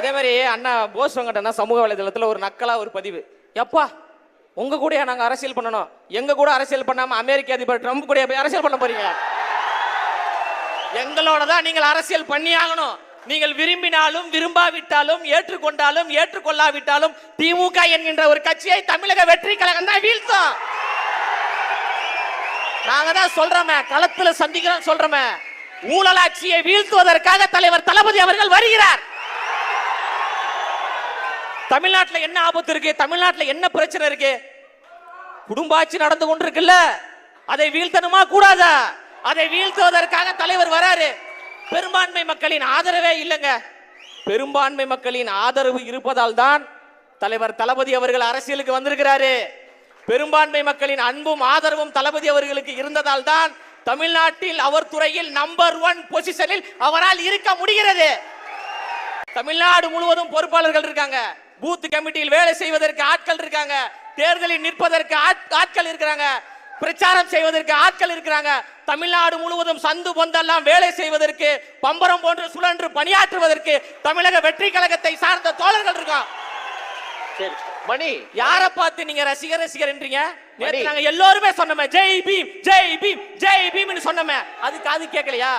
அதே மாதிரி அண்ணா போஸ் வெங்கடனா சமூக வலைதளத்தில் ஒரு நக்கலா ஒரு பதிவு. எப்பா உங்க கூட நாங்கள் அரசியல் பண்ணணும்? எங்க கூட அரசியல் பண்ணாம அமெரிக்க அதிபர் ட்ரம்ப் கூட போய் அரசியல் பண்ண போறீங்க? எங்களோட தான் நீங்கள் அரசியல் பண்ணி ஆகணும். நீங்கள் விரும்பினாலும் விரும்பாவிட்டாலும் ஏற்றுக்கொண்டாலும் ஏற்றுக்கொள்ளாவிட்டாலும் திமுக என்கின்ற ஒரு கட்சியை தமிழக வெற்றி கழகம் தான் வீழ்த்தும். நாங்க தான் சொல்றோமே களத்துல சந்திக்கிறோம் சொல்றோமே. ஊழலாட்சியை வீழ்த்துவதற்காக தலைவர் தளபதி அவர்கள் வருகிறார். தமிழ்நாட்டில் என்ன ஆபத்து இருக்கு? தமிழ்நாட்டில் என்ன பிரச்சனை இருக்கு? குடும்பாட்சி நடந்து கொண்டிருக்குல்ல. அதை வீழ்த்தணுமா? கூடாதா? அதை வீழ்த்துவதற்காக தலைவர் வராரு. பெரும்பான்மை மக்களின் ஆதரவே இல்லைங்க. பெரும்பான்மை மக்களின் ஆதரவு இருப்பதால் தான் தலைவர் தளபதி அவர்கள் அரசியலுக்கு வந்திருக்கிறாரு. பெரும்பான்மை மக்களின் அன்பும் ஆதரவும் தளபதி அவர்களுக்கு இருந்ததால் தான் தமிழ்நாட்டில் அவர் துறையில் நம்பர் ஒன் பொசிஷனில் அவரால் இருக்க முடிகிறது. தமிழ்நாடு முழுவதும் பொறுப்பாளர்கள் இருக்காங்க. பூத் கமிட்டியில் வேலை செய்வதற்கு ஆட்கள் இருக்காங்க. தேர்தலில் நிற்பதற்கு ஆட்- ஆட்கள் இருக்கிறாங்க. பிரச்சாரம் செய்வதற்கு ஆட்கள் இருக்கிறாங்க. தமிழ்நாடு முழுவதும் சந்து பொந்தெல்லாம் வேலை செய்வதற்கு பம்பரம் போன்று சுழன்று பணியாற்றுவதற்கு தமிழக வெற்றி கழகத்தை சார்ந்த தோழர்கள் இருக்கான் சரி மணி. யாரை பார்த்து நீங்க ரசிகர் ரசிகர்ன்றீங்க. நாங்க எல்லாருமே சொன்னோமே ஜெய் பீம் ஜெய் பீம் ஜெய் பீம்னு சொன்னோமே. அதுக்கு அது கேட்கலையா?